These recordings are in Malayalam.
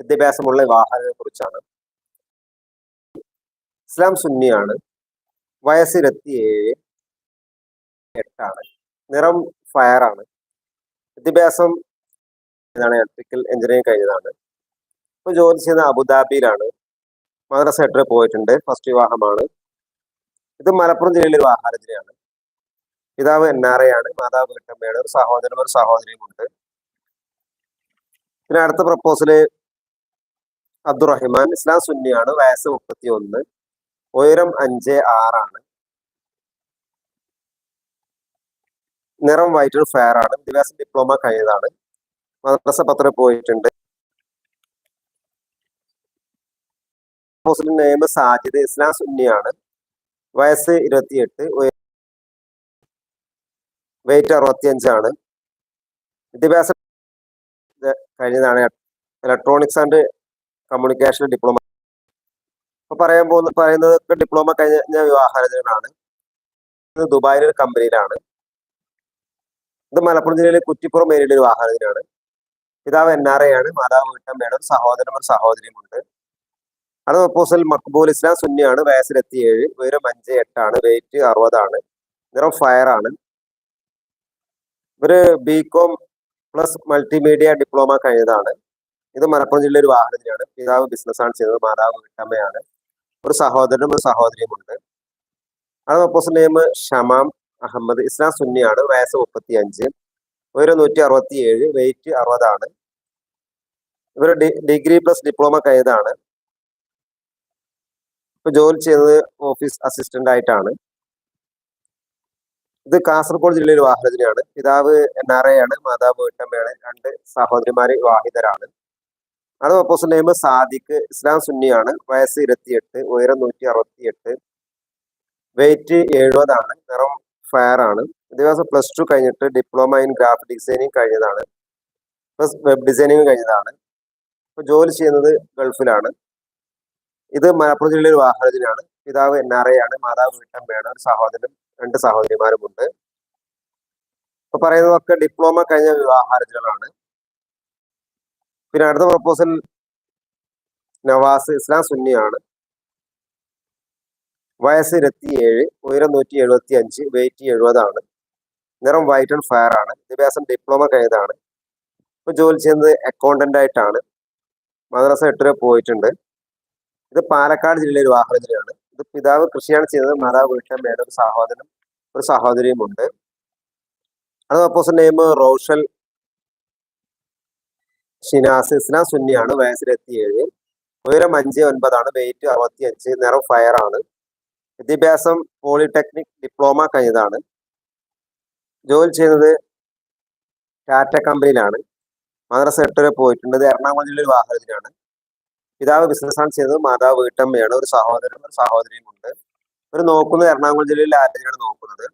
വിദ്യാഭ്യാസമുള്ള വിവാഹത്തെ കുറിച്ചാണ് ഇസ്ലാം സുന്നിയാണ്. വയസ്സ് ഇരുപത്തിയേഴ് എട്ടാണ്. നിറം ഫയർ ആണ് വിദ്യാഭ്യാസം ഇതാണ് ഇലക്ട്രിക്കൽ എഞ്ചിനീയറിംഗ് കഴിഞ്ഞതാണ്. ഇപ്പൊ ജോലി ചെയ്യുന്ന അബുദാബിയിലാണ്. മദ്രസ ഹെഡർ പോയിട്ടുണ്ട്. ഫസ്റ്റ് വിവാഹമാണ്. ഇത് മലപ്പുറം ജില്ലയിലെ ഒരു വാഹാരജനയാണ് പിതാവ് എൻ ആർ ഐ ആണ്. മാതാവ് വീട്ടമ്മയാണ് ഒരു സഹോദരനും ഒരു സഹോദരിയും ഉണ്ട്. പിന്നെ അടുത്ത പ്രപ്പോസൽ അബ്ദുറഹിമാൻ ഇസ്ലാം സുന്നിയാണ് വയസ്സ് മുപ്പത്തി ഒന്ന് ഉയരം അഞ്ച് ആറാണ്. നിറം വൈറ്റ് ഫെയർ ആണ്. വിദ്യാഭ്യാസം ഡിപ്ലോമ കഴിഞ്ഞതാണ്. മദ്രസ പത്രം പോയിട്ടുണ്ട്. മുസ്ലിം നെയിം സാജിദ് ഇസ്ലാം സുന്നിയാണ്. വയസ്സ് ഇരുപത്തിയെട്ട് വെയിറ്റ് അറുപത്തിയഞ്ചാണ്. വിദ്യാഭ്യാസം കഴിഞ്ഞതാണ്. ഇലക്ട്രോണിക്സ് ആൻഡ് കമ്മ്യൂണിക്കേഷൻ ഡിപ്ലോമ ഇപ്പൊ പറയാൻ പോകുന്ന പറയുന്നത് ഡിപ്ലോമ കഴിഞ്ഞ വിവാഹരചനാണ് ഇത് ദുബായിലെ ഒരു കമ്പനിയിലാണ്. ഇത് മലപ്പുറം ജില്ലയിലെ കുറ്റിപ്പുറം ഏരിയയിലെ ഒരു പിതാവ് എൻ ആർ എ ആണ്. മാതാവ് വീട്ടമ്മയാണ് ഒരു സഹോദരനും ഒരു സഹോദരിയും ഉണ്ട്. ഒപ്പോസിൽ മക്ബൂൽ ഇസ്ലാം സുന്നിയാണ്. വയസ്സിലെത്തി ഏഴ് ഉയരം അഞ്ച് എട്ടാണ്. വെയിറ്റ് അറുപതാണ്. നിറം ഫയർ ആണ്. ഇവർ ബികോം പ്ലസ് മൾട്ടിമീഡിയ ഡിപ്ലോമ കഴിഞ്ഞതാണ്. ഇത് മലപ്പുറം ജില്ലയിലെ ഒരു വാഹനത്തിനാണ് പിതാവ് ബിസിനസ്സാണ് ചെയ്തത് മാതാവ് വീട്ടമ്മയാണ്. ഒരു സഹോദരനും ഒരു സഹോദരിയും ഉണ്ട് അടുത്ത പ്രപ്പോസൽ നെയിം ഷമാം അഹമ്മദ് ഇസ്ലാം സുന്നിയാണ് വയസ്സ് മുപ്പത്തി അഞ്ച് ഉയരം നൂറ്റി അറുപത്തി ഏഴ് വെയിറ്റ് അറുപതാണ് ഇവർ ഡിഗ്രി പ്ലസ് ഡിപ്ലോമ കഴിഞ്ഞതാണ്. ഇപ്പൊ ജോലി ചെയ്യുന്നത് ഓഫീസ് അസിസ്റ്റന്റ് ആയിട്ടാണ്. ഇത് കാസർഗോഡ് ജില്ലയിലെ വാഹനത്തിനാണ് പിതാവ് എൻ ആർ ഐ ആണ് മാതാവ് വീട്ടമ്മയാണ്. രണ്ട് സഹോദരിമാര് വിവാഹിതരാണ് അടുത്ത ഓപ്പോസിറ്റ് നെയിം സാദിഖ് ഇസ്ലാം സുന്നിയാണ്. വയസ്സ് ഇരുപത്തിയെട്ട് ഉയരം നൂറ്റി അറുപത്തി എട്ട് വെയിറ്റ് എഴുപതാണ് നിറം ഫയർ ആണ്. വിദ്യാഭ്യാസം പ്ലസ് ടു കഴിഞ്ഞിട്ട് ഡിപ്ലോമ ഇൻ ഗ്രാഫിക് ഡിസൈനിങ് കഴിഞ്ഞതാണ്. പ്ലസ് വെബ് ഡിസൈനിങ് കഴിഞ്ഞതാണ്. ഇപ്പൊ ജോലി ചെയ്യുന്നത് ഗൾഫിലാണ്. ഇത് മലപ്പുറം ജില്ലയിലെ വാഹനത്തിനാണ് പിതാവ് എൻ ആർ ഐ ആണ്. മാതാവ് വീട്ടമ്മയാണ്. ഒരു സഹോദരനും രണ്ട് സഹോദരിമാരുമുണ്ട്. ഇപ്പൊ പറയുന്നതൊക്കെ ഡിപ്ലോമ കഴിഞ്ഞ വിവാഹാരചനകളാണ് പിന്നെ അടുത്ത പ്രപ്പോസൽ നവാസ് ഇസ്ലാം സുന്നിയാണ് വയസ്സ് ഇരുപത്തി ഏഴ് ഉയരം നൂറ്റി എഴുപത്തി അഞ്ച് വെയിറ്റ് എഴുപതാണ് നിറം വൈറ്റ് ആൻഡ് ഫയർ ആണ്. വിദ്യാഭ്യാസം ഡിപ്ലോമ കഴിഞ്ഞതാണ്. ഇപ്പൊ ജോലി ചെയ്യുന്നത് അക്കൗണ്ടന്റ് ആയിട്ടാണ്. മദ്രസ എട്ട് പോയിട്ടുണ്ട്. ഇത് പാലക്കാട് ജില്ലയിലെ ഒരു ജില്ലയാണ് ഇത് പിതാവ് കൃഷിയാണ് ചെയ്തത്. മാതാവ് വീട്ടിലെ മേലൊരു സഹോദരനും ഒരു സഹോദരിയും ഉണ്ട്. അത് അപ്പോസ് നെയിം റോഷൽ ഷിനാസ് ഇസ്ലാം സുന്നിയാണ് വയസ്സിലെത്തിയേഴ്. ഉയരം അഞ്ച് ഒൻപതാണ് വെയിറ്റ് അറുപത്തി അഞ്ച് നിറം ഫയർ ആണ്. വിദ്യാഭ്യാസം പോളിടെക്നിക് ഡിപ്ലോമ കഴിഞ്ഞതാണ്. ജോലി ചെയ്യുന്നത് ടാറ്റ കമ്പനിയിലാണ്. മദ്രസ എട്ട് ഇത് എറണാകുളം ജില്ലയിൽ വാഹനത്തിലാണ്. പിതാവ് ബിസിനസ്സാണ് ചെയ്തത് മാതാവ് വീട്ടമ്മയാണ്. ഒരു സഹോദരനും ഒരു സഹോദരിയും ഉണ്ട്. ഒരു നോക്കുന്നത് എറണാകുളം ജില്ലയിലെ ആരെയാണ് നോക്കുന്നത്.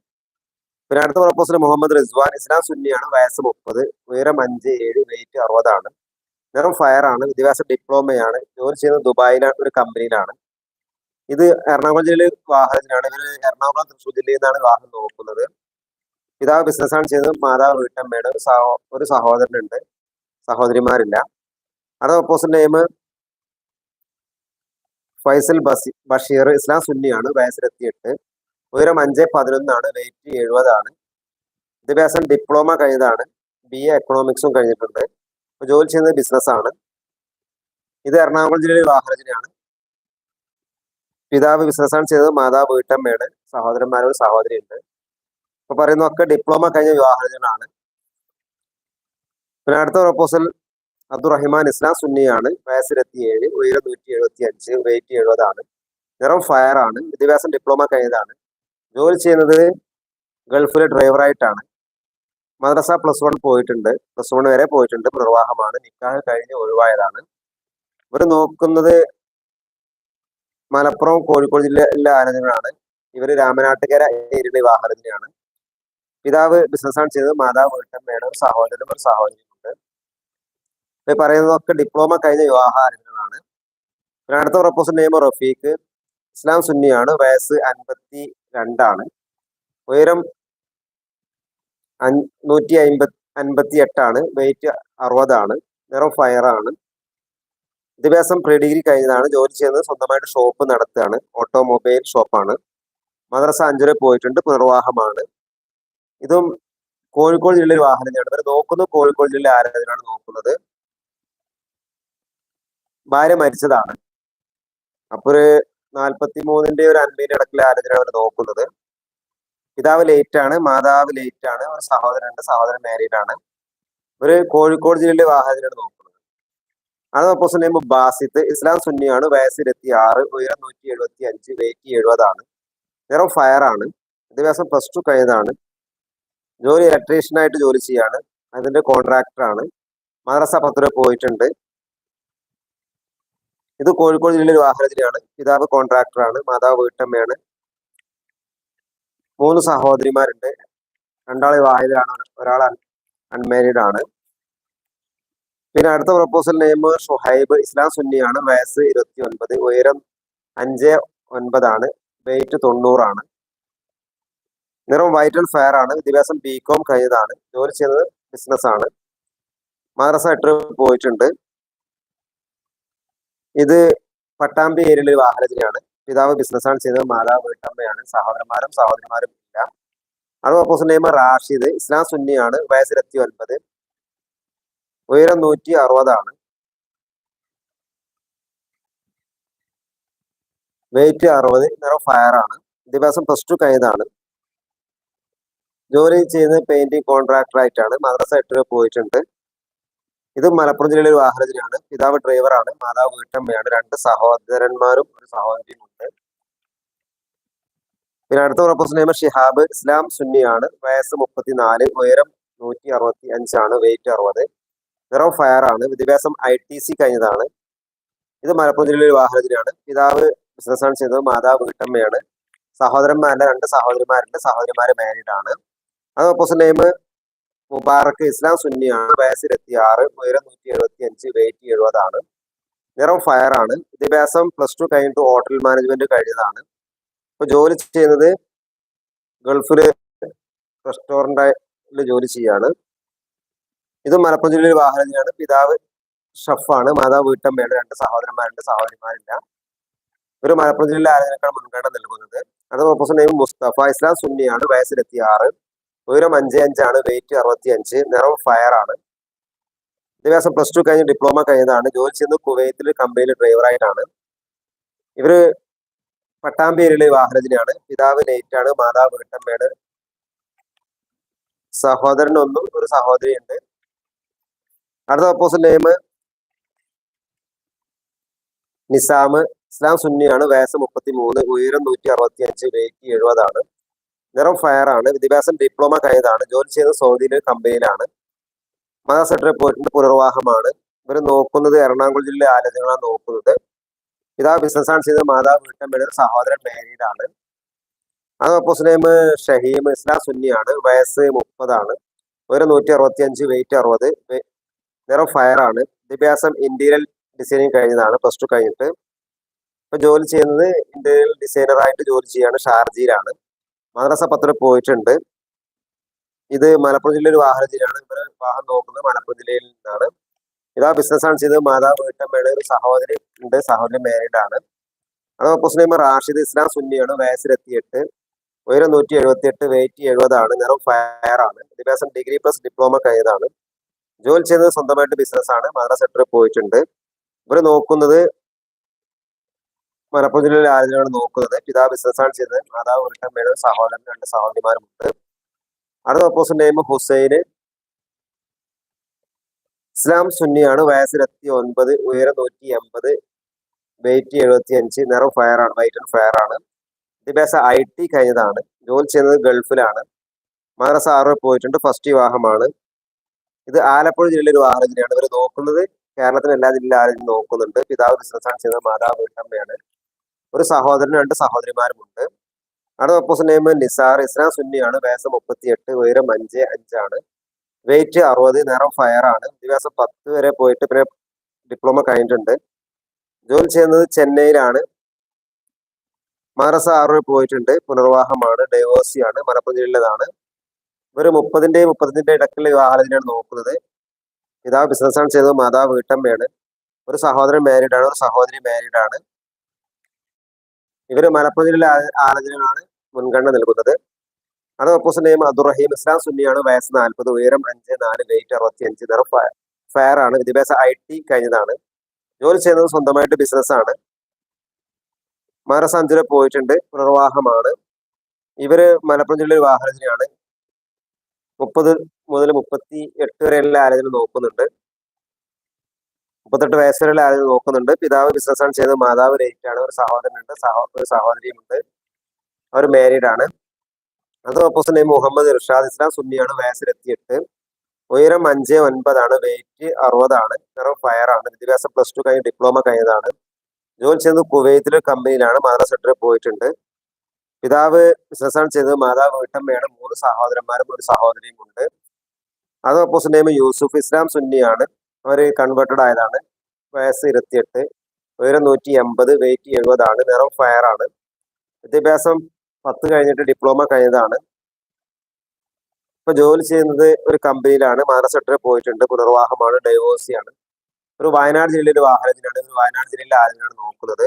പിന്നെ അടുത്ത മുഹമ്മദ് റിസ്വാൻ ഇസ്ലാം സുന്നിയാണ് വയസ്സ് മുപ്പത് ഉയരം അഞ്ച് ഏഴ് വെയിറ്റ് അറുപതാണ്. നിറം ഫയർ ആണ് വിദ്യാഭ്യാസ ഡിപ്ലോമയാണ് ജോലി ചെയ്യുന്നത് ദുബായിലെ ഒരു കമ്പനിയിലാണ് ഇത് എറണാകുളം ജില്ലയിൽ വാഹനത്തിനാണ്. ഇവർ എറണാകുളം തൃശ്ശൂർ ജില്ലയിൽ നിന്നാണ് വാഹനം നോക്കുന്നത്. പിതാവ് ബിസിനസ്സാണ് ചെയ്യുന്നത് മാതാവ് വീട്ടമ്മയുടെ ഒരു സഹോ ഒരു സഹോദരനുണ്ട്. സഹോദരിമാരില്ല. അടുത്ത പ്രപ്പോസൽ നെയിം ഫൈസൽ ബസി ബഷീർ ഇസ്ലാം സുന്നിയാണ് വയസ്സിലെത്തിയെട്ട്. ഉയരം അഞ്ച് പതിനൊന്നാണ് വെയിറ്റ് എഴുപതാണ്. വിദ്യാഭ്യാസം ഡിപ്ലോമ കഴിഞ്ഞതാണ് ബി എ എക്കണോമിക്സും കഴിഞ്ഞിട്ടുണ്ട്. ജോലി ചെയ്യുന്നത് ബിസിനസ്സാണ് ഇത് എറണാകുളം ജില്ലയിലെ വാഹനത്തിനാണ് പിതാവ് ബിസിനസ്സാണ് ചെയ്തത് മാതാവ് വീട്ടമ്മയാണ് സഹോദരന്മാരും സഹോദരിയുണ്ട്. ഇപ്പൊ പറയുന്നതൊക്കെ ഡിപ്ലോമ കഴിഞ്ഞ വിവാഹജനാണ് പിന്നെ അടുത്ത പ്രപ്പോസൽ അബ്ദുറഹിമാൻ ഇസ്ലാം സുന്നിയാണ്. വയസ്സിലെത്തിയേഴ് ഉയരം നൂറ്റി എഴുപത്തി അഞ്ച് വെയിറ്റ് എഴുപതാണ്. നിറം ഫയർ ആണ്. വിദ്യാഭ്യാസം ഡിപ്ലോമ കഴിഞ്ഞതാണ്. ജോലി ചെയ്യുന്നത് ഗൾഫിലെ ഡ്രൈവറായിട്ടാണ്. മദ്രസ പ്ലസ് വൺ പോയിട്ടുണ്ട്. പ്ലസ് വൺ വരെ പോയിട്ടുണ്ട്. നിർവാഹമാണ് നിക്കാഹ് കഴിഞ്ഞ് ഒഴിവായതാണ്. ഇവർ നോക്കുന്നത് മലപ്പുറം കോഴിക്കോട് ജില്ലയിലെ ആനന്ദങ്ങളാണ് ഇവർ രാമനാട്ടുകര ഏരിയയിലെ വിവാഹത്തിനെയാണ് പിതാവ് ബിസിനസ്സാണ് ചെയ്തത്. മാതാവ് വീട്ടമ്മയാണ് ഒരു സഹോദരനും ഒരു സഹോദരിയുമുണ്ട്. ഇപ്പൊ പറയുന്നതൊക്കെ ഡിപ്ലോമ കഴിഞ്ഞ വിവാഹാരങ്ങളാണ് പിന്നെ അടുത്ത പ്രപ്പോസൽ നെയ്മ റഫീഖ്. ഇസ്ലാം സുന്നിയാണ്. വയസ്സ് അൻപത്തി രണ്ടാണ്. ഉയരം നൂറ്റി അമ്പത്തി അൻപത്തി എട്ടാണ് വെയിറ്റ് അറുപതാണ്. നിറം ഫയറാണ് വിദ്യാഭ്യാസം പ്രീ ഡിഗ്രി കഴിഞ്ഞതാണ്. ജോലി ചെയ്യുന്നത് സ്വന്തമായിട്ട് ഷോപ്പ് നടത്തുകയാണ്. ഓട്ടോമൊബൈൽ ഷോപ്പാണ് മദ്രസ അഞ്ചുവരെ പോയിട്ടുണ്ട്. പുനർവാഹമാണ് ഇതും കോഴിക്കോട് ജില്ലയിൽ വാഹനം ചെയ്യണം ഇവർ നോക്കുന്നത് കോഴിക്കോട് ജില്ലയിലെ ആരാധനയാണ് നോക്കുന്നത്. ഭാര്യ മരിച്ചതാണ്. അപ്പൊ ഒരു നാൽപ്പത്തി മൂന്നിന്റെ ഒരു അൻപതിന്റെ ഇടക്കിലെ ആരാധന അവർ നോക്കുന്നത്. പിതാവ് ലേറ്റ് ആണ് മാതാവ് ലേറ്റ് ആണ് ഒരു സഹോദരനുണ്ട് സഹോദരൻ മാരീഡ് ആണ്. ഒരു കോഴിക്കോട് ജില്ലയിലെ വാഹനത്തിനാണ് നോക്കുന്നത്. അത് ഓപ്പോസിറ്റ് നെയിം ബാസിത്ത്. ഇസ്ലാം സുന്നിയാണ്. വയസ്സ് ഇരുപത്തി ആറ് ഉയരം നൂറ്റി എഴുപത്തി അഞ്ച് വെയ്റ്റ് എഴുപതാണ്. നിറം ഫയർ ആണ്. വിദ്യാഭ്യാസം പ്ലസ് ടു കഴിഞ്ഞതാണ്. ജോലി ഇലക്ട്രീഷ്യനായിട്ട് ജോലി ചെയ്യാണ്. അതിന്റെ കോൺട്രാക്ടറാണ് മദ്രസ പത്ര പോയിട്ടുണ്ട്. ഇത് കോഴിക്കോട് ജില്ലയിലെ വാഹനത്തിലാണ് പിതാവ് കോൺട്രാക്ടറാണ് മാതാവ് വീട്ടമ്മയാണ്. മൂന്ന് സഹോദരിമാരുണ്ട്. രണ്ടാൾ വിവാഹിതരാണ് ഒരാൾ അൺമാരീഡ് ആണ്. പിന്നെ അടുത്ത പ്രപ്പോസൽ നെയിം ഷുഹൈബ് ഇസ്ലാം സുന്നിയാണ്. വയസ്സ് ഇരുപത്തി ഒൻപത് ഉയരം അഞ്ച് ഒൻപതാണ് വെയിറ്റ് തൊണ്ണൂറാണ്. നിറം വൈറ്റ് ആൻഡ് ഫയർ ആണ്. വിദ്യാഭ്യാസം ബി കോം കഴിഞ്ഞതാണ്. ജോലി ചെയ്യുന്നത് ബിസിനസ് ആണ്. മദ്രസ എട്ട് പോയിട്ടുണ്ട്. ഇത് പട്ടാമ്പി ഏരിയയിലെ വാഹനത്തിനാണ് പിതാവ് ബിസിനസ്സാണ് ചെയ്തത് മാതാവ് വീട്ടമ്മയാണ്. സഹോദരന്മാരും സഹോദരിമാരും ഇല്ല. അത് ഓപ്പോസിറ്റ് നെയ്മർ റാഷിദ്. ഇസ്ലാം സുന്നിയാണ്. വയസ്സിലെത്തി ഒൻപത് ഉയരം നൂറ്റി അറുപതാണ്. വെയിറ്റ് അറുപത്. നിറം ഫയർ ആണ്. വിദ്യാഭ്യാസം പ്ലസ് ടു കഴിഞ്ഞതാണ്. ജോലി ചെയ്യുന്നത് പെയിന്റിംഗ് കോൺട്രാക്ടർ ആയിട്ടാണ്. മദ്രസ എട്ട് പോയിട്ടുണ്ട്. ഇത് മലപ്പുറം ജില്ലയിലെ ഒരു വാഹനത്തിനാണ് പിതാവ് ഡ്രൈവറാണ് മാതാവ് വീട്ടമ്മയാണ്. രണ്ട് സഹോദരന്മാരും ഒരു സഹോദരിയും ഉണ്ട്. പിന്നെ അടുത്ത പ്രൊഫസർ നെയ്മർ ഷിഹാബ് ഇസ്ലാം സുന്നിയാണ്. വയസ്സ് മുപ്പത്തിനാല് ഉയരം നൂറ്റി അറുപത്തി അഞ്ചാണ് വെയിറ്റ് അറുപത്. നിറം ഫയർ ആണ്. വിദ്യാഭ്യാസം ഐ ടി സി കഴിഞ്ഞതാണ്. ഇത് മലപ്പുറം ജില്ലയിലെ ഒരു വാഹനത്തിനാണ് പിതാവ് ബിസിനസ്സാണ് ചെയ്തത് മാതാവ് വീട്ടമ്മയാണ്. സഹോദരന്മാരുടെ രണ്ട് സഹോദരിമാരുണ്ട്. സഹോദരിമാര് മാരീഡ് ആണ്. അത് ഓപ്പോസിറ്റ് നെയിം മുബാറക്ക് ഇസ്ലാം സുന്നിയാണ്. വയസ്സ് ഇരുപത്തി ആറ് ഉയരം നൂറ്റി എഴുപത്തി അഞ്ച് വെയിറ്റ് എഴുപതാണ്. നിറം ഫയർ ആണ്. വിദ്യാഭ്യാസം പ്ലസ് ടു കഴിഞ്ഞിട്ട് ഹോട്ടൽ മാനേജ്മെന്റ് കഴിഞ്ഞതാണ്. ഇപ്പൊ ജോലി ചെയ്യുന്നത് ഗൾഫിൽ റെസ്റ്റോറന്റിൽ ജോലി ചെയ്യാണ്. ഇത് മലപ്പുറം ജില്ലയിൽ വാഹനത്തിലാണ് പിതാവ് ഷഫാണ് മാതാവ് വീട്ടമ്മയാണ് രണ്ട് സഹോദരന്മാരുണ്ട്. സഹോദരിമാരില്ല. ഒരു മലപ്പുറം ജില്ലയിലെ ആരാധനക്കാണ് മുൻഗണന നൽകുന്നത്. അടുത്ത പ്രൊഫസർ നെയിം മുസ്തഫ ഇസ്ലാം സുന്നിയാണ് വയസ്സിലെത്തി ആറ് ഉയരം അഞ്ച് അഞ്ചാണ് വെയിറ്റ് അറുപത്തി അഞ്ച് നിറം ഫയർ ആണ്. വിദ്യാഭ്യാസം പ്ലസ് ടു കഴിഞ്ഞ് ഡിപ്ലോമ കഴിഞ്ഞതാണ്. ജോലി ചെയ്യുന്നത് കുവൈത്തിൽ കമ്പനിയിൽ ഡ്രൈവറായിട്ടാണ് ഇവർ പട്ടാമ്പേരിയിലെ വാഹനത്തിനാണ് പിതാവ് ലേറ്റാണ് മാതാവ് വീട്ടമ്മയാണ്. സഹോദരനൊന്നും ഒരു സഹോദരി ഉണ്ട് അടുത്ത ഓപ്പോസിറ്റ് നെയിം നിസാം. ഇസ്ലാം സുന്നിയാണ്. വയസ്സ് മുപ്പത്തി മൂന്ന് ഉയരം നൂറ്റി അറുപത്തി അഞ്ച് വെയിറ്റ് എഴുപതാണ്. നിറം ഫയർ ആണ് വിദ്യാഭ്യാസം ഡിപ്ലോമ കഴിഞ്ഞതാണ്. ജോലി ചെയ്ത സൗദിയിലെ കമ്പനിയിലാണ്. മദാ സെക്രട്ടറി പോയിട്ടുണ്ട്. പുനർവാഹമാണ് ഇവർ നോക്കുന്നത് എറണാകുളം ജില്ലയിലെ ആലോചനകളാണ് നോക്കുന്നത്. ഇതാ ബിസിനസ്സാണ് ചെയ്തത്. മാതാവ് വീട്ടമ്മയുടെ സഹോദരൻ മേരിയിലാണ് അത് ഓപ്പോസിറ്റ് നെയിം ഷഹീം ഇസ്ലാം സുന്നിയാണ്. വയസ്സ് മുപ്പതാണ്. ഒരു നൂറ്റി അറുപത്തി അഞ്ച് വെയിറ്റ് അറുപത് നിറം ആണ് വിദ്യാഭ്യാസം ഇന്റീരിയൽ ഡിസൈനിങ് കഴിഞ്ഞതാണ്. പ്ലസ് ടു കഴിഞ്ഞിട്ട്. ഇപ്പൊ ജോലി ചെയ്യുന്നത് ഇന്റീരിയൽ ഡിസൈനറായിട്ട് ജോലി ചെയ്യാണ്. ഷാർജയിലാണ്. മദ്രസ പത്ര പോയിട്ടുണ്ട്. ഇത് മലപ്പുറം ജില്ലയിൽ ജില്ലയാണ് ഇവർ വാഹനം നോക്കുന്നത് മലപ്പുറം ജില്ലയിൽ നിന്നാണ്. ഇതാ ബിസിനസ്സാണ് ചെയ്തത്. മാതാവ് വീട്ടമ്മയുടെ ഒരു സഹോദരി ഉണ്ട്. സഹോദരി മാരീഡ് ആണ്. അതോ ഓപ്പോസിറ്റ് റാഷിദ് ഇസ്ലാം സുന്നിയാണ് വയസ്സിലെത്തിയിട്ട്. ഉയരം നൂറ്റി എഴുപത്തി എട്ട് വെയിറ്റ് എഴുപതാണ്. നിറം ഫയർ ആണ്. വിദ്യാഭ്യാസം ഡിഗ്രി പ്ലസ് ഡിപ്ലോമ കഴിഞ്ഞതാണ്. ജോലി ചെയ്യുന്നത് സ്വന്തമായിട്ട് ബിസിനസ് ആണ്. മദ്രസ സെക്ടറിൽ പോയിട്ടുണ്ട്. ഇവർ നോക്കുന്നത് മലപ്പുറം ജില്ലയിൽ ആരാധനയാണ് നോക്കുന്നത്. പിതാവ് ബിസിനസ്സാണ് ചെയ്തത് മാതാവ് വീട്ടമ്മയുടെ സഹോദരൻ രണ്ട് സഹോദരിമാരുമുണ്ട്. അടുത്ത ഓപ്പോസിറ്റ് നെയിം ഹുസൈന്. ഇസ്ലാം സുന്നിയാണ്. വയസ്സിലെത്തി ഒൻപത് ഉയരം നൂറ്റി എൺപത് വെയിറ്റ് എഴുപത്തി അഞ്ച് നിറം ഫയർ ആണ്. വൈറ്റ് ആൻഡ് ഫയർ ആണ്. വിദ്യാഭ്യാസം ഐ ടി കഴിഞ്ഞതാണ്. ജോലി ചെയ്യുന്നത് ഗൾഫിലാണ്. മദ്രസ ആറ് പോയിട്ടുണ്ട്. ഫസ്റ്റ് വിവാഹമാണ്. ഇത് ആലപ്പുഴ ജില്ലയിലെ ഒരു വാഹന ജില്ലയാണ്. ഇവർ നോക്കുന്നത്. കേരളത്തിലെ എല്ലാ ജില്ലയിലും ആരും നോക്കുന്നുണ്ട്. പിതാവ് ബിസിനസ്സാണ് ചെയ്യുന്നത്. മാതാവ് വീട്ടമ്മയാണ് ഒരു സഹോദരനും രണ്ട് സഹോദരിമാരുമുണ്ട്. അടുത്ത ഓപ്പോസിറ്റ് നെയിം നിസാർ ഇസ്ലാം സുന്നിയാണ്. വയസ്സ് മുപ്പത്തി എട്ട് ഉയരം അഞ്ച് അഞ്ചാണ്. വെയിറ്റ് അറുപത് നിറം ഫയർ ആണ്. വിദ്യാഭ്യാസം പത്ത് വരെ പോയിട്ട് പിന്നെ ഡിപ്ലോമ കഴിഞ്ഞിട്ടുണ്ട്. ജോലി ചെയ്യുന്നത് ചെന്നൈയിലാണ്. മദ്രസ ആറ് പോയിട്ടുണ്ട്. പുനർവാഹമാണ് ഡൈവോഴ്സിയാണ് മലപ്പുറം ജില്ലയിലേതാണ് ഇവർ മുപ്പതിന്റെയും മുപ്പത്തിന്റെ ഇടയ്ക്കുള്ള വിവാഹത്തിനാണ് നോക്കുന്നത്. പിതാവ് ബിസിനസ്സാണ് ചെയ്തത്. മാതാവ് വീട്ടമ്മയാണ്. ഒരു സഹോദരൻ മാരീഡ് ആണ്. ഒരു സഹോദരി മാരീഡ് ഇവർ മലപ്പുറം ജില്ലയിലെ ആലോചനകളാണ് മുൻഗണന നൽകുന്നത്. അത് ഓപ്പോസിറ്റ് നെയിം അബ്ദുറഹീം ഇസ്ലാം സുന്നിയാണ് വയസ്സ് നാൽപ്പത് ഉയരം അഞ്ച് നാല് വെയിറ്റ് അറുപത്തി അഞ്ച് നിറം ഫയർ ആണ്. വിദ്യാഭ്യാസം ഐ ടി കഴിഞ്ഞതാണ്. ജോലി ചെയ്യുന്നത് സ്വന്തമായിട്ട് ബിസിനസ്സാണ് മഹാരാഷ്ട്ര പോയിട്ടുണ്ട്. പുനർവാഹമാണ് ഇവർ മലപ്പുറം ജില്ലയിൽ വാഹനത്തിനാണ് മുപ്പത് മുതൽ മുപ്പത്തി എട്ട് വരെയുള്ള ആലോചന നോക്കുന്നുണ്ട്. മുപ്പത്തെട്ട് വയസ്സ് ആരും നോക്കുന്നുണ്ട്. പിതാവ് ബിസിനസ്സാണ് ചെയ്തത് മാതാവ് ലേറ്റ് ആണ് ഒരു സഹോദരനുണ്ട്. സഹോ ഒരു സഹോദരിയുമുണ്ട്. അവർ മാരീഡ് ആണ്. അത് opposite name Muhammad Irshad Islam സുന്നിയാണ് വയസ്സിലെത്തിയിട്ട്. ഉയരം അഞ്ച് ഒൻപതാണ്. വെയിറ്റ് അറുപതാണ്. നിറം ആണ്. വിദ്യാഭ്യാസം പ്ലസ് ടു കഴിഞ്ഞ് ഡിപ്ലോമ കഴിഞ്ഞതാണ്. ജോലി ചെയ്യുന്നത് കുവൈത്തിലെ കമ്പനിയിലാണ് മദ്രാസ് സെക്ടറിൽ പോയിട്ടുണ്ട്. പിതാവ് ബിസിനസ്സാണ് ചെയ്തത് മാതാവ് വീട്ടമ്മയാണ്. മൂന്ന് സഹോദരന്മാരും ഒരു സഹോദരിയും ഉണ്ട്. അത് ഓപ്പോസിറ്റ് നെയ്മ് യൂസുഫ് ഇസ്ലാം സുന്നിയാണ്. അവർ കൺവേർട്ടഡ് ആയതാണ്. വയസ്സ് ഇരുപത്തിയെട്ട് ഉയരം നൂറ്റി എൺപത് വെയിറ്റ് എഴുപതാണ് നിറം ഫയർ ആണ്. വിദ്യാഭ്യാസം പത്ത് കഴിഞ്ഞിട്ട് ഡിപ്ലോമ കഴിഞ്ഞതാണ്. ഇപ്പൊ ജോലി ചെയ്യുന്നത് ഒരു കമ്പനിയിലാണ് സെക്ടറിൽ പോയിട്ടുണ്ട്. പുനർവാഹമാണ് ഡൈവോഴ്സിയാണ് ഒരു വയനാട് ജില്ലയിലെ വാഹനത്തിനാണ് ഒരു വയനാട് ജില്ലയിലെ ആരെയാണ് നോക്കുന്നത്?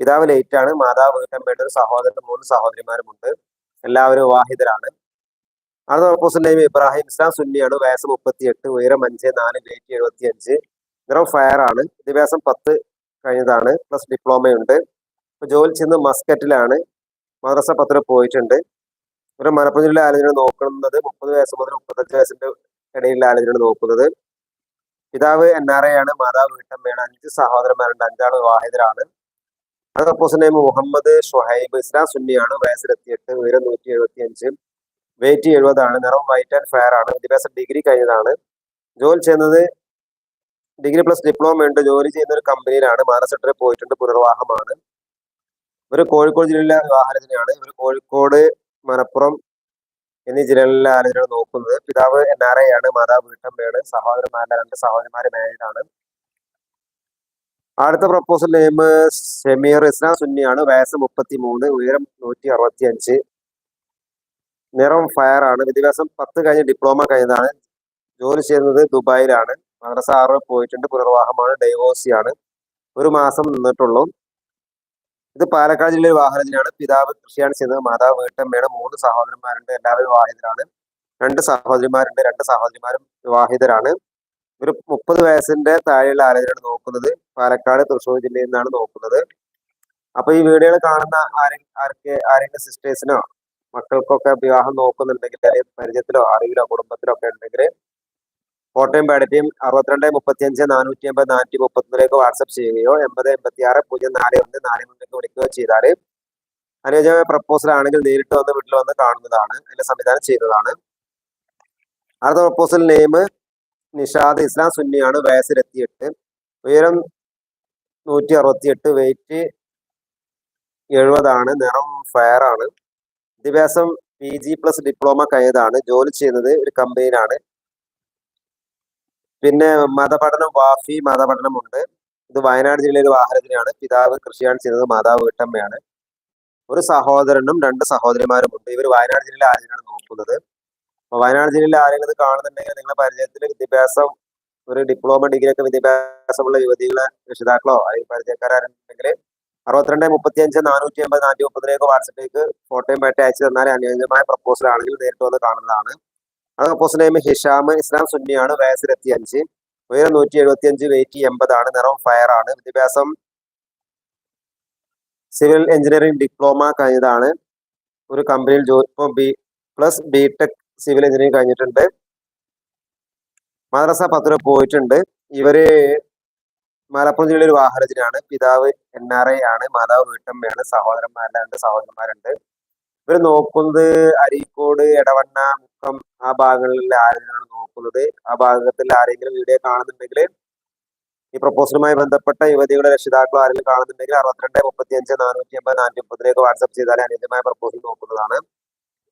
പിതാവ് ലേറ്റ് ആണ്. മാതാവ് വീട്ടമ്മയുടെ ഒരു സഹോദരനും മൂന്ന് സഹോദരിമാരുമുണ്ട്. എല്ലാവരും വിവാഹിതരാണ്. അടുത്ത ഓപ്പോസിറ്റ് നെയിം ഇബ്രാഹിം ഇസ്ലാം സുന്നിയാണ്. വയസ്സ് മുപ്പത്തിയെട്ട് ഉയരം അഞ്ച് നാല് വെയിറ്റ് എഴുപത്തി അഞ്ച് നിറം ഫയർ ആണ്. വിദ്യാഭ്യാസം പത്ത് കഴിഞ്ഞതാണ്. പ്ലസ് ഡിപ്ലോമയുണ്ട് ഇപ്പൊ ജോലി ചെയ്യുന്നത് മസ്കറ്റിലാണ്. മദ്രസ പത്ര പോയിട്ടുണ്ട്. ഒരു മലപ്പുറം ആലോചന നോക്കുന്നത്. മുപ്പത് വയസ്സ് മുതൽ മുപ്പത്തഞ്ച് വയസ്സിന്റെ ഇടയിലുള്ള ആലോചന നോക്കുന്നത്. പിതാവ് എൻ ആർ ഐ ആണ്. മാതാവ് വീട്ടമ്മയാണ്. അഞ്ച് സഹോദരന്മാരുണ്ട്. അഞ്ചാൾ വിവാഹിതരാണ് അത് ഓപ്പോസിറ്റ് നെയിം മുഹമ്മദ് ഷുഹൈബ് ഇസ്ലാം സുന്നിയാണ്. വയസ്സ് ഇരുപത്തിയെട്ട് ഉയരം നൂറ്റി എഴുപത്തി അഞ്ച് വെയിറ്റ് എഴുപതാണ് നിറം വൈറ്റ് ആൻഡ് ഫയർ ആണ്. വിദ്യാഭ്യാസം ഡിഗ്രി കഴിഞ്ഞതാണ്. ജോലി ചെയ്യുന്നത് ഡിഗ്രി പ്ലസ് ഡിപ്ലോമ ഉണ്ട്. ജോലി ചെയ്യുന്ന ഒരു കമ്പനിയിലാണ് മാനസട്ടറിൽ പോയിട്ടുണ്ട്. പുനർവാഹമാണ് ഇവർ കോഴിക്കോട് ജില്ലയിലെ വിവാഹരചനയാണ് ഇവർ കോഴിക്കോട് മലപ്പുറം എന്നീ ജില്ലകളിലെ ആലോചന നോക്കുന്നത്. പിതാവ് എൻ ആർ ഐ ആണ്. മാതാവ് വീട്ടമ്മയാണ്. സഹോദരന്മാരുടെ രണ്ട് സഹോദരന്മാരെ മാരീഡ് ആണ് അടുത്ത പ്രപ്പോസൽ നെയിം ഷമീർ ഇസ്ലാം സുന്നിയാണ് വയസ്സ് മുപ്പത്തി മൂന്ന് ഉയരം നൂറ്റി അറുപത്തി അഞ്ച് നിറം ഫയർ ആണ് വിദ്യാഭ്യാസം പത്ത് കഴിഞ്ഞ് ഡിപ്ലോമ കഴിഞ്ഞതാണ്. ജോലി ചെയ്യുന്നത് ദുബായിലാണ്. മദ്രസ ആറ് പോയിട്ടുണ്ട്. പുനർവാഹമാണ് ഡൈവോഴ്സിയാണ് ഒരു മാസം നിന്നിട്ടുള്ളൂ. ഇത് പാലക്കാട് ജില്ലയിൽ വാഹനത്തിനാണ് പിതാവ് കൃഷിയാണ് ചെയ്യുന്നത്. മാതാവ് വീട്ടമ്മയാണ്. മൂന്ന് സഹോദരന്മാരുണ്ട്. എല്ലാവരും വിവാഹിതരാണ്. രണ്ട് സഹോദരിമാരുണ്ട്. രണ്ട് സഹോദരിമാരും വിവാഹിതരാണ്. ഒരു മുപ്പത് വയസ്സിന്റെ താഴെയുള്ള ആരോഗ്യമാണ് നോക്കുന്നത്. പാലക്കാട് തൃശ്ശൂർ ജില്ലയിൽ നിന്നാണ് നോക്കുന്നത്. അപ്പൊ ഈ വീഡിയോകൾ കാണുന്ന ആരെ ആർക്ക് ആരെങ്കിലും സിസ്റ്റേഴ്സിനോ മക്കൾക്കൊക്കെ വിവാഹം നോക്കുന്നുണ്ടെങ്കിൽ അല്ലെങ്കിൽ പരിചയത്തിലോ അറിവിലോ കുടുംബത്തിലോ ഒക്കെ ഉണ്ടെങ്കിൽ കോട്ടയം പേടറ്റിയും അറുപത്തിരണ്ട് മുപ്പത്തി അഞ്ച് നാനൂറ്റി എൺപത് നാനൂറ്റി മുപ്പത്തൊന്നിലേക്ക് വാട്സപ്പ് ചെയ്യുകയോ എൺപത് എൺപത്തി ആറ് പൂജ്യം നാല് ഒന്ന് നാല് മൂന്നിലേക്ക് വിളിക്കുകയോ ചെയ്താൽ അനുയോജ്യമായ പ്രപ്പോസൽ ആണെങ്കിൽ നേരിട്ട് വന്ന് വീട്ടിൽ വന്ന് കാണുന്നതാണ്. അതിന്റെ സംവിധാനം ചെയ്തതാണ് അടുത്ത പ്രപ്പോസൽ നെയിം നിഷാദ് ഇസ്ലാം സുന്നിയാണ് വയസ്സ് ഇരുപത്തിയെട്ട് ഉയരം നൂറ്റി അറുപത്തിയെട്ട് വെയിറ്റ് എഴുപതാണ്. നിറം ഫയർ ആണ്. വിദ്യാഭ്യാസം പി ജി പ്ലസ് ഡിപ്ലോമ കഴിഞ്ഞതാണ്. ജോലി ചെയ്യുന്നത് ഒരു കമ്പനിയിലാണ് പിന്നെ മതപഠനം വാഫി മതപഠനമുണ്ട്. ഇത് വയനാട് ജില്ലയിലെ വാഹനത്തിനാണ് പിതാവ് കൃഷിയാണ് ചെയ്യുന്നത് മാതാവ് വീട്ടമ്മയാണ്. ഒരു സഹോദരനും രണ്ട് സഹോദരിമാരും ഉണ്ട് ഇവർ വയനാട് ജില്ലയിലെ ആരെയാണ് നോക്കുന്നത്? വയനാട് ജില്ലയിലെ ആരെങ്കിലും കാണുന്നുണ്ടെങ്കിൽ നിങ്ങളുടെ പരിചയത്തിൽ വിദ്യാഭ്യാസം ഒരു ഡിപ്ലോമ ഡിഗ്രി ഒക്കെ വിദ്യാഭ്യാസമുള്ള യുവതികളെ രക്ഷിതാക്കളോ അല്ലെങ്കിൽ പരിചയക്കാരുണ്ടെങ്കിൽ അറുപത്തിരണ്ട് മുപ്പത്തി അഞ്ച് നാനൂറ്റി അമ്പത് നാനൂറ്റി മുപ്പതിലേക്ക് വാട്സപ്പിലേക്ക് ഫോട്ടോയും പേട്ട് അയച്ചു തന്നാൽ അനുയോജ്യമായ പ്രപ്പോസൽ ആണെങ്കിൽ നേരിട്ട് വന്ന് കാണുന്നതാണ്. അത് പ്രപ്പോസൽ നെയിം ഹിഷാം ഇസ്ലാം സുന്നിയാണ് വയസ്സ് ഇരുപത്തി അഞ്ച് ഉയരം നൂറ്റി എഴുപത്തി അഞ്ച് വെയിറ്റ് എൺപതാണ് നിറം ഫയർ ആണ്. വിദ്യാഭ്യാസം സിവിൽ എഞ്ചിനീയറിംഗ് ഡിപ്ലോമ കഴിഞ്ഞതാണ്. ഒരു കമ്പനിയിൽ ജോലി ഇപ്പോൾ B plus B tech civil engineering കഴിഞ്ഞിട്ടുണ്ട്. മദ്രസ പത്ര പോയിട്ടുണ്ട്. ഇവർ മലപ്പുറം ജില്ലയിലെ ഒരു വാഹനത്തിനാണ്. പിതാവ് എൻ ആർ ഐ ആണ്. മാതാവ് വീട്ടമ്മയാണ്. സഹോദരന്മാരുടെ രണ്ട് സഹോദരന്മാരുണ്ട്. ഇവർ നോക്കുന്നത് അരീക്കോട് എടവണ്ണ മുക്കം ആ ഭാഗങ്ങളിൽ ആരെങ്കിലും നോക്കുന്നത്. ആ ഭാഗത്തിൽ ആരെങ്കിലും വീഡിയോ കാണുന്നുണ്ടെങ്കിൽ ഈ പ്രപ്പോസലുമായി ബന്ധപ്പെട്ട യുവതികളുടെ രക്ഷിതാക്കളോ ആരെങ്കിലും കാണുന്നുണ്ടെങ്കിൽ അറുപത്തിരണ്ട് മുപ്പത്തി അഞ്ച് നാനൂറ്റി അമ്പത് നാനൂറ്റി മുപ്പതിലേക്ക് വാട്സപ്പ് ചെയ്താൽ അനുയോജ്യമായ പ്രപ്പോസൽ നോക്കുന്നതാണ്.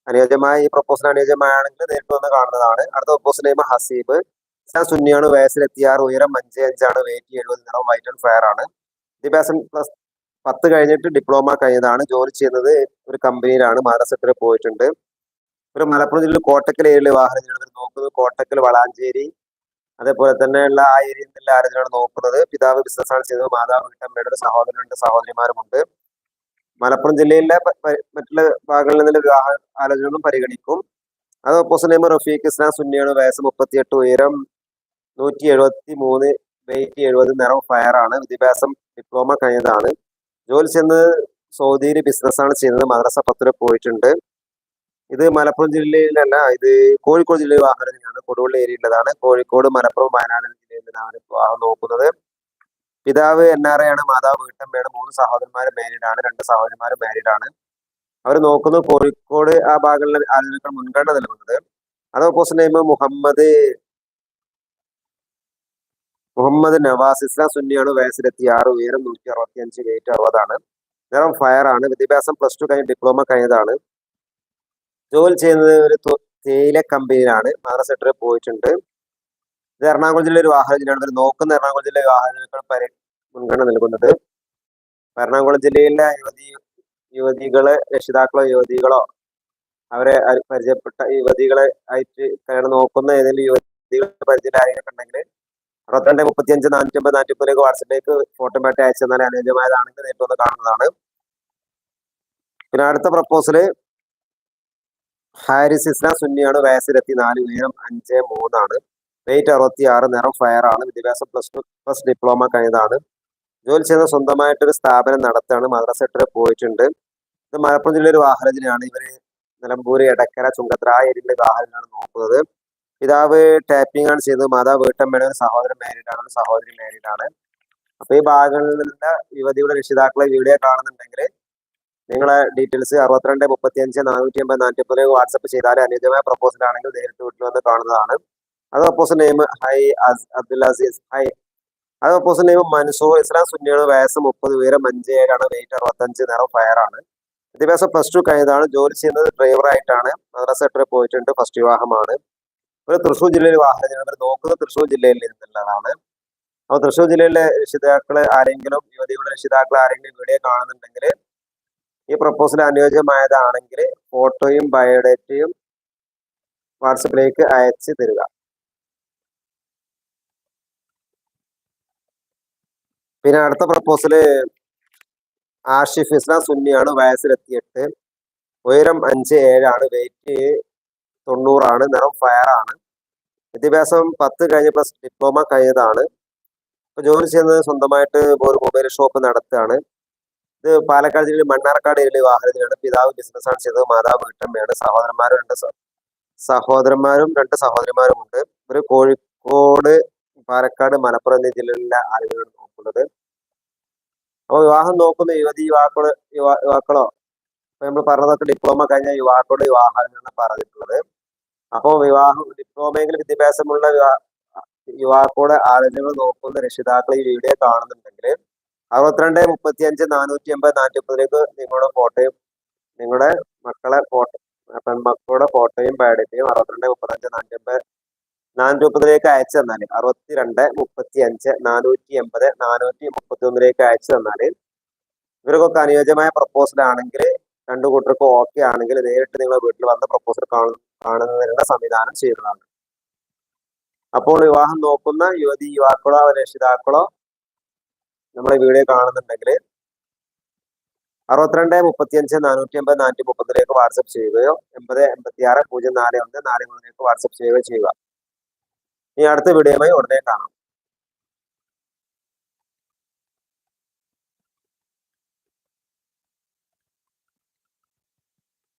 അനുയോജ്യമായ ഈ പ്രപ്പോസൽ അനുയോജ്യമായാണെങ്കിൽ നേരിട്ട് വന്ന് കാണുന്നതാണ്. അടുത്ത പ്രപ്പോസൽ നെയ്മ ഹസീബ്. സുന്നിയാണ് വയസ്സിലെത്തിയാറ് ഉയരം അഞ്ച് അഞ്ചാണ് വെയിറ്റ് എഴുപത് നിറം വൈറ്റ് ആൻഡ് ഫയർ ആണ്. വിദ്യാഭ്യാസം പ്ലസ് പത്ത് കഴിഞ്ഞിട്ട് ഡിപ്ലോമ കഴിഞ്ഞതാണ്. ജോലി ചെയ്യുന്നത് ഒരു കമ്പനിയിലാണ് മഹാരാഷ്ട്രത്തിൽ പോയിട്ടുണ്ട്. ഒരു മലപ്പുറം ജില്ലയിൽ കോട്ടക്കൽ ഏരിയയിലെ വാഹനം നോക്കുന്നത് കോട്ടക്കൽ വളാഞ്ചേരി അതേപോലെ തന്നെയുള്ള ആ ഏരിയയിൽ നിന്നുള്ള നോക്കുന്നത്. പിതാവ് ബിസിനസ്സാണ് ചെയ്തത് മാതാവ് വീട്ടമ്മയുടെ ഒരു സഹോദരനുണ്ട് സഹോദരിമാരുമുണ്ട്. മലപ്പുറം ജില്ലയിലെ മറ്റുള്ള ഭാഗങ്ങളിൽ നിന്നുള്ള വിവാഹ ആലോചനകളും പരിഗണിക്കും. അത് ഓപ്പോസിറ്റ് നെയ്മർ റഫീഖ് ഇസ്ലാം സുന്നിയാണ് വയസ്സ് മുപ്പത്തിയെട്ട് ഉയരം നൂറ്റി എഴുപത്തി മൂന്ന് വെയിറ്റ് എഴുപത് നിറം ഫയർ ആണ്. വിദ്യാഭ്യാസം ഡിപ്ലോമ കഴിഞ്ഞതാണ്. ജോലി ചെന്ന് സൗദിയിൽ ബിസിനസ്സാണ് ചെയ്യുന്നത്. മദ്രസ പത്തുര പോയിട്ടുണ്ട്. ഇത് മലപ്പുറം ജില്ലയിലല്ല ഇത് കോഴിക്കോട് ജില്ലയിൽ വാഹനത്തിനാണ് കൊടുവള്ളി ഏരിയയിലുള്ളതാണ് കോഴിക്കോട് മലപ്പുറം വയനാട് ജില്ലയിൽ നിന്നാണ് വിവാഹം നോക്കുന്നത്. പിതാവ് എൻ ആർ എ ആണ് മാതാവ് വീട്ടമ്മയാണ് മൂന്ന് സഹോദരന്മാർ മാരീഡ് ആണ് രണ്ട് സഹോദരന്മാർ മാരീഡ് ആണ്. അവർ നോക്കുന്നത് കോഴിക്കോട് ആ ഭാഗങ്ങളിലെ ആളുകൾക്ക് മുൻഗണന നൽകുന്നത്. അത് ഓപ്പോസിറ്റ് നെയ്മ് മുഹമ്മദ് മുഹമ്മദ് നവാസ് ഇസ്ലാം സുന്നിയാണ് വയസ്സിലെത്തി ആറ് ഉയരം നൂറ്റി അറുപത്തി അഞ്ച് വെയിറ്റ് അറുപതാണ്. നിറം ഫയർ ആണ്. വിദ്യാഭ്യാസം പ്ലസ് ടു കഴിഞ്ഞ് ഡിപ്ലോമ കഴിഞ്ഞതാണ്. ജോലി ചെയ്യുന്നത് ഒരു തേയില കമ്പനിയിലാണ് മദ്രസ സെക്ടറിൽ പോയിട്ടുണ്ട്. ഇത് എറണാകുളം ജില്ലയിലെ ഒരു വാഹന ജില്ലയാണ് ഇവർ നോക്കുന്ന എറണാകുളം ജില്ലയിലെ വാഹനങ്ങൾ പരി മുൻഗണന നൽകുന്നത്. എറണാകുളം ജില്ലയിലെ യുവതി യുവതികളെ രക്ഷിതാക്കളോ യുവതികളോ അവരെ പരിചയപ്പെട്ട യുവതികളെ ആയിട്ട് നോക്കുന്ന ഏതെങ്കിലും യുവതികളുടെ പരിചയം ആരെങ്കിലും ഉണ്ടെങ്കിൽ അറുപത്തിരണ്ട് മുപ്പത്തി അഞ്ച് നാനൂറ്റി അമ്പത് നാനൂറ്റി മുപ്പതിലേക്ക് വാട്സപ്പിലേക്ക് ഫോട്ടോ മാറ്റി അയച്ചു തന്നാൽ അനുയോജ്യമായതാണെങ്കിൽ നേരിട്ട് വന്ന് കാണുന്നതാണ്. പിന്നെ അടുത്ത പ്രപ്പോസൽ ഹാരിസ് ഇസ്ലാം സുന്നിയാണ് വയസ്സിലെത്തി. നാല് ഉയരം അഞ്ച് മൂന്നാണ്. വെയിറ്റ് അറുപത്തി ആറ് നിറം ഫയർ ആണ്. വിദ്യാഭ്യാസം പ്ലസ് ടു പ്ലസ് ഡിപ്ലോമ കഴിഞ്ഞതാണ്. ജോലി ചെയ്യുന്ന സ്വന്തമായിട്ടൊരു സ്ഥാപനം നടത്താണ് മദ്രസ സെക്ടറിൽ പോയിട്ടുണ്ട്. ഇത് മലപ്പുറം ജില്ലയിലെ ഒരു വാഹനത്തിനാണ് ഇവർ നിലമ്പൂര് എടക്കര ചുങ്കത്ര ആ ഏരിയയിലെ വാഹനങ്ങളാണ് നോക്കുന്നത്. പിതാവ് ടാപ്പിംഗ് ആണ് ചെയ്തത് മാതാവ് വീട്ടമ്മയുടെ ഒരു സഹോദരൻ മാരീഡ് ആണ് സഹോദരി മാരീഡ് ആണ്. അപ്പൊ ഈ ഭാഗങ്ങളിൽ നിന്ന് യുവതിയുടെ രക്ഷിതാക്കളെ വീഡിയോ കാണുന്നുണ്ടെങ്കിൽ നിങ്ങളെ ഡീറ്റെയിൽസ് അറുപത്തിരണ്ട് മുപ്പത്തി അഞ്ച് നാനൂറ്റി അമ്പത് നാനൂറ്റി മുപ്പതിലേക്ക് വാട്സപ്പ് ചെയ്താൽ അനുയോജ്യമായ പ്രപ്പോസൽ ആണെങ്കിൽ നേരിട്ട് വീട്ടിൽ വന്ന് കാണുന്നതാണ്. അത് പ്രപ്പോസൽ നെയിം ഹൈ അബ്ദുൽ അസീസ് ഹൈ. അത് പ്രപ്പോസൽ നെയിം മൻസൂർ ഇസ്ലാം സുന്നിയാണ് വയസ്സ് മുപ്പത് ഉയരം അഞ്ച് ഏഴാണ് വെയിറ്റ് അറുപത്തഞ്ച് നിറം ഫയർ ആണ്. വിദ്യാഭ്യാസം പ്ലസ് ടു കഴിഞ്ഞതാണ് ജോലി ചെയ്യുന്നത് ഡ്രൈവർ ആയിട്ടാണ് മദ്രസ സെക്ടറിൽ പോയിട്ടുണ്ട് ഫസ്റ്റ് വിവാഹമാണ്. ഒരു തൃശ്ശൂർ ജില്ലയിൽ വാഹനം ഇവർ നോക്കുന്നത് തൃശ്ശൂർ ജില്ലയിൽ നിന്നുള്ളതാണ്. അപ്പൊ തൃശ്ശൂർ ജില്ലയിലെ രക്ഷിതാക്കൾ ആരെങ്കിലും യുവതികളുടെ രക്ഷിതാക്കൾ ആരെങ്കിലും വീഡിയോ കാണുന്നുണ്ടെങ്കിൽ ഈ പ്രപ്പോസൽ അനുയോജ്യമായതാണെങ്കിൽ ഫോട്ടോയും ബയോഡേറ്റയും വാട്സപ്പിലേക്ക് അയച്ചു തരിക. പിന്നെ അടുത്ത പ്രപ്പോസൽ ആഷിഫ് ഇസ്ലാം സുന്നിയാണ് വയസ്സിലെത്തിയിട്ട്. ഉയരം അഞ്ച് ഏഴാണ്. വെയിറ്റ് തൊണ്ണൂറാണ്. നിറം ഫയർ ആണ് വിദ്യാഭ്യാസം പത്ത് കഴിഞ്ഞ പ്ലസ് ഡിപ്ലോമ കഴിഞ്ഞതാണ്. ഇപ്പൊ ജോലി ചെയ്യുന്നത് സ്വന്തമായിട്ട് ഒരു മൊബൈൽ ഷോപ്പ് നടത്തുകയാണ്. ഇത് പാലക്കാട് ജില്ലയിൽ മണ്ണാർക്കാട് ജില്ലയിൽ വാഹനത്തിലാണ്. പിതാവ് ബിസിനസ്സാണ് ചെയ്തത്. മാതാവ് വീട്ടമ്മയാണ്. സഹോദരന്മാരും രണ്ട് സഹോദരന്മാരും രണ്ട് സഹോദരിമാരും ഉണ്ട്. ഇവർ കോഴിക്കോട് പാലക്കാട് മലപ്പുറം എന്നീ ജില്ലകളിലെ ആളുകളാണ് നോക്കുന്നത്. അപ്പോൾ വിവാഹം നോക്കുന്ന യുവതി യുവാക്കളോ യുവാ യുവാക്കളോ? ഇപ്പൊ നമ്മൾ പറഞ്ഞതൊക്കെ ഡിപ്ലോമ കഴിഞ്ഞ യുവാക്കളുടെ വിവാഹങ്ങളാണ് പറഞ്ഞിട്ടുള്ളത്. അപ്പോൾ വിവാഹം ഡിപ്ലോമയെങ്കിലും വിദ്യാഭ്യാസമുള്ള യുവാക്കളുടെ ആലോചനകൾ നോക്കുന്ന രക്ഷിതാക്കൾ ഈ വീഡിയോ കാണുന്നുണ്ടെങ്കിൽ അറുപത്തിരണ്ട് മുപ്പത്തി അഞ്ച് നാനൂറ്റി എൺപത് നാനൂറ്റി മുപ്പതിലേക്ക് നിങ്ങളുടെ ഫോട്ടോയും നിങ്ങളുടെ മക്കളെ ഫോട്ടോ പെൺമക്കളുടെ ഫോട്ടോയും ബയോഡേറ്റയും അറുപത്തിരണ്ട് മുപ്പത്തഞ്ച് നാനൂറ്റി എൺപത് നാനൂറ്റി മുപ്പതിലേക്ക് അയച്ചു തന്നാൽ അറുപത്തിരണ്ട് മുപ്പത്തി അഞ്ച് നാനൂറ്റി എൺപത് നാനൂറ്റി മുപ്പത്തി ഒന്നിലേക്ക് അയച്ചു തന്നാൽ ഇവർക്കൊക്കെ അനുയോജ്യമായ പ്രപ്പോസൽ ആണെങ്കിൽ രണ്ടു കൂട്ടർക്കും ഓക്കെ ആണെങ്കിൽ നേരിട്ട് നിങ്ങളെ വീട്ടിൽ വന്ന് പ്രപ്പോസൽ കാണും കാണുന്നതിനുള്ള സംവിധാനം ചെയ്യുന്നതാണ് അപ്പോൾ വിവാഹം നോക്കുന്ന യുവതി യുവാക്കളോ രക്ഷിതാക്കളോ നമ്മുടെ വീഡിയോ കാണുന്നുണ്ടെങ്കിൽ അറുപത്തിരണ്ട് മുപ്പത്തിയഞ്ച് നാനൂറ്റി എൺപത് നാനൂറ്റി മുപ്പതിലേക്ക് വാട്സപ്പ് ചെയ്യുകയോ എൺപത് എൺപത്തി ആറ് പൂജ്യം നാല് ഒന്ന് നാല് മൂന്നിലേക്ക് വാട്സപ്പ് ചെയ്യുകയോ ചെയ്യുക. ഇനി അടുത്ത വീഡിയോയുമായി ഉടനെ കാണാം.